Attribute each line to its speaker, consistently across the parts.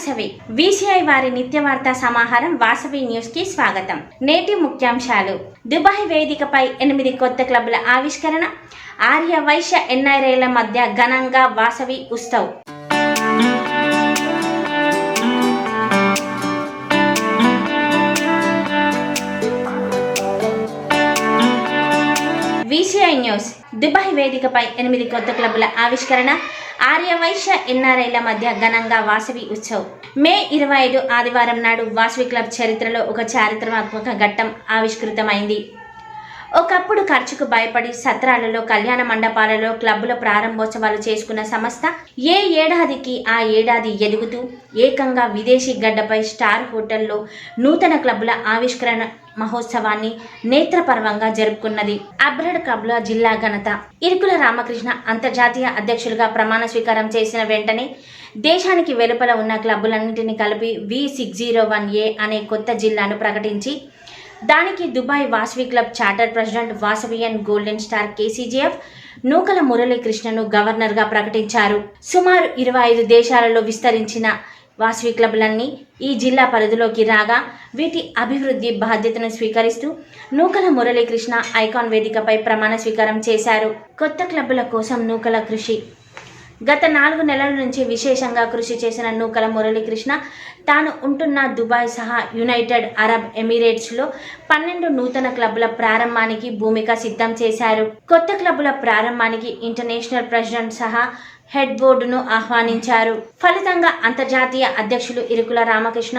Speaker 1: Vasavi. VCI వారి నిత్య వార్తా సమాహారం వాసవి న్యూస్కి స్వాగతం. నేటి ముఖ్యాంశాలు. దుబాయ్ వేదికపై ఎనిమిది కొత్త క్లబ్ల ఆవిష్కరణ. ఆర్య వైశ్య ఎన్ఐరేల మధ్య ఘనంగా వాసవి ఉత్సవ్. న్యూస్. దుబాయ్ వేదికపై ఎనిమిది కొత్త క్లబ్ల ఆవిష్కరణ ఆర్య వైశ్య ఎన్ఆర్ఐల మధ్య ఘనంగా వాసవి ఉత్సవ్. మే ఇరవై ఐదు ఆదివారం నాడు వాసవి క్లబ్ చరిత్రలో ఒక చారిత్రాత్మక ఘట్టం ఆవిష్కృతమైంది. ఒకప్పుడు ఖర్చుకు భయపడి సత్రాలలో కళ్యాణ మండపాలలో క్లబ్బుల ప్రారంభోత్సవాలు చేసుకున్న సంస్థ ఏ ఏడాదికి ఆ ఏడాది ఎదుగుతూ ఏకంగా విదేశీ గడ్డపై స్టార్ హోటల్లో నూతన క్లబ్బుల ఆవిష్కరణ మహోత్సవాన్ని నేత్రపర్వంగా జరుపుకున్నది అబ్రడ్ క్లబ్ల జిల్లా ఘనత. ఇరుకుల రామకృష్ణ అంతర్జాతీయ అధ్యక్షులుగా ప్రమాణ స్వీకారం చేసిన వెంటనే దేశానికి వెలుపల ఉన్న క్లబ్బులన్నింటినీ కలిపి V six zero one A అనే కొత్త జిల్లాను ప్రకటించి దానికి Dubai Vasavi club charter president Vasavian golden star KCGF Nookala మురళీకృష్ణను గవర్నర్గా ప్రకటించారు. సుమారు ఇరవై ఐదు దేశాలలో విస్తరించిన వాసవి క్లబ్లన్నీ ఈ జిల్లా పరిధిలోకి రాగా వీటి అభివృద్ధి బాధ్యతను స్వీకరిస్తూ నూకల మురళీకృష్ణ ఐకాన్ వేదికపై ప్రమాణ స్వీకారం చేశారు. కొత్త క్లబ్బుల కోసం నూకల కృషి గత నాలుగు నెలల నుంచి విశేషంగా కృషి చేసిన నూకల మురళీకృష్ణ తాను ఉంటున్న దుబాయ్ సహా యునైటెడ్ అరబ్ ఎమిరేట్స్లో పన్నెండు నూతన క్లబ్ల ప్రారంభానికి భూమిక సిద్ధం చేశారు. కొత్త క్లబ్ల ప్రారంభానికి ఇంటర్నేషనల్ ప్రెసిడెంట్ సహా హెడ్ బోర్డును ఆహ్వానించారు. ఫలితంగా అంతర్జాతీయ అధ్యక్షులు Irukula Ramakrishna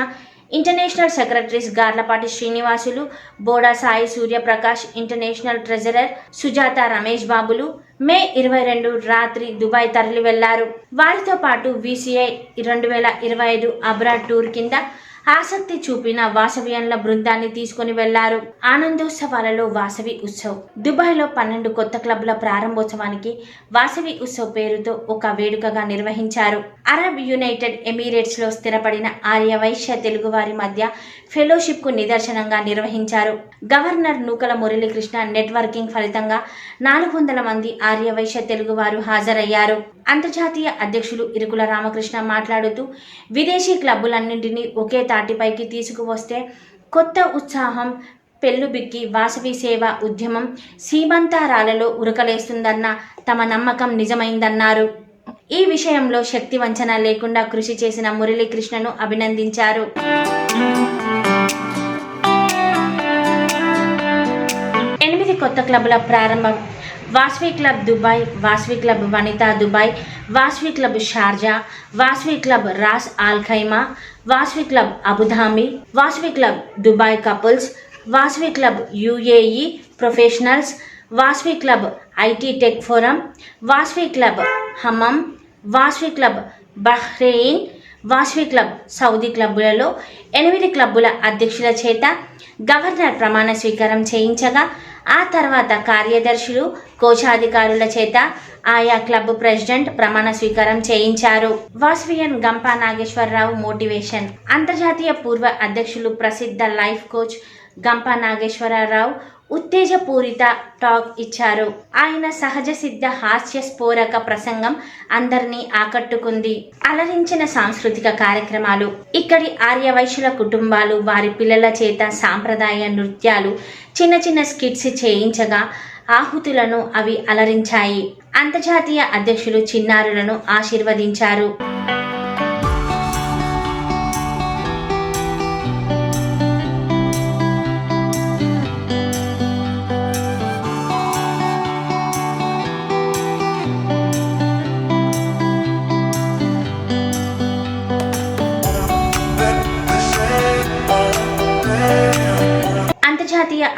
Speaker 1: international secretaries Garlapati Srinivasulu Boda Sai Suryaprakash international treasurer Sujatha Ramesh బాబులు మే ఇరవై రెండు రాత్రి దుబాయ్ తరలి వెళ్ళారు. వారితో పాటు విసిఐ రెండు వేల ఇరవై ఐదు అబ్రాడ్ టూర్ కింద ఆసక్తి చూపిన వాసవియన్ల బృందాన్ని తీసుకుని వెళ్ళారు. ఆనందోత్సవాలలో వాసవి ఉత్సవ్. దుబాయ్లో పన్నెండు కొత్త క్లబ్ల ప్రారంభోత్సవానికి వాసవి ఉత్సవ్ పేరుతో ఒక వేడుకగా నిర్వహించారు. అరబ్ యునైటెడ్ ఎమిరేట్స్లో స్థిరపడిన ఆర్యవైశ్య తెలుగువారి మధ్య ఫెలోషిప్కు నిదర్శనంగా నిర్వహించారు. గవర్నర్ నూకల మురళీకృష్ణ నెట్వర్కింగ్ ఫలితంగా నాలుగు వందల మంది ఆర్యవైశ్య తెలుగువారు హాజరయ్యారు. అంతర్జాతీయ అధ్యక్షులు ఇరుకుల రామకృష్ణ మాట్లాడుతూ విదేశీ క్లబ్బులన్నింటినీ ఒకే తాటిపైకి తీసుకువస్తే కొత్త ఉత్సాహం పెళ్ళుబిక్కి వాసవి సేవ ఉద్యమం సీమంతారాలలో ఉరకలేస్తుందన్న తమ నమ్మకం నిజమైందన్నారు. ఈ విషయంలో శక్తి వంచన లేకుండా కృషి చేసిన మురళీకృష్ణను అభినందించారు. ఎనిమిది కొత్త క్లబ్ల ప్రారంభం. Vasavi club Dubai Vasavi club Vanitha Dubai Vasavi club Sharjah Vasavi club Ras Al Khaimah Vasavi club Abu Dhabi Vasavi club Dubai couples Vasavi club UAE professionals Vasavi club IT tech forum Vasavi club హమం Vasavi club Bahrain Vasavi club Saudi క్లబ్బులలో ఎనిమిది క్లబ్బుల అధ్యక్షుల చేత governor ప్రమాణ స్వీకారం చేయించగా ఆ తర్వాత కార్యదర్శులు కోశాధికారుల చేత ఆయా క్లబ్ ప్రెసిడెంట్ ప్రమాణ స్వీకారం చేయించారు. వాస్వియన్ గంపా నాగేశ్వరరావు మోటివేషన్. అంతర్జాతీయ పూర్వ అధ్యక్షులు ప్రసిద్ధ లైఫ్ కోచ్ గంపా నాగేశ్వరరావు ఉత్తేజపూరిత టాక్ ఇచ్చారు. ఆయన సహజ సిద్ధ హాస్య స్ఫోరక ప్రసంగం అందరినీ ఆకట్టుకుంది. అలరించిన సాంస్కృతిక కార్యక్రమాలు ఇక్కడి ఆర్యవైశ్యుల కుటుంబాలు వారి పిల్లల చేత సాంప్రదాయ నృత్యాలు చిన్న చిన్న స్కిట్స్ చేయించగా ఆహుతులను అవి అలరించాయి. అంతర్జాతీయ అధ్యక్షులు చిన్నారులను ఆశీర్వదించారు.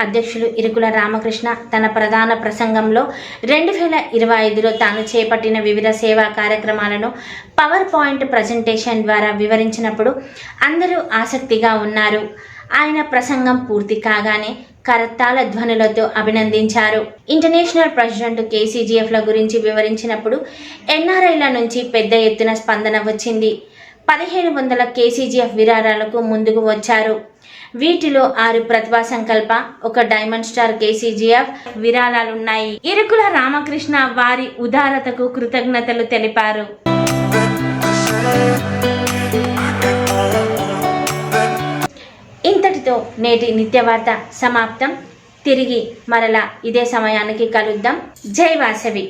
Speaker 1: అధ్యక్షులు ఇరుకుల రామకృష్ణ తన ప్రధాన ప్రసంగంలో రెండు వేల ఇరవై ఐదులో తాను చేపట్టిన వివిధ సేవా కార్యక్రమాలను పవర్ పాయింట్ ప్రజెంటేషన్ ద్వారా వివరించినప్పుడు అందరూ ఆసక్తిగా ఉన్నారు. ఆయన ప్రసంగం పూర్తి కాగానే కరత్తాల ధ్వనులతో అభినందించారు. ఇంటర్నేషనల్ ప్రెసిడెంట్ కేసీజీఎఫ్ల గురించి వివరించినప్పుడు ఎన్ఆర్ఐల నుంచి పెద్ద ఎత్తున స్పందన వచ్చింది. పదిహేను వందల కేసీజీఎఫ్ విరాళాలకు ముందుకు వచ్చారు. వీటిలో ఆరు ప్రతిభా సంకల్ప ఒక డైమండ్ స్టార్ కేసీజీఎఫ్ విరాళాలున్నాయి. ఇరుకుల రామకృష్ణ వారి ఉదారతకు కృతజ్ఞతలు తెలిపారు.
Speaker 2: ఇంతటితో
Speaker 1: నేటి నిత్యవార్త సమాప్తం. తిరిగి మరలా ఇదే సమయానికి కలుద్దాం. జై వాసవి.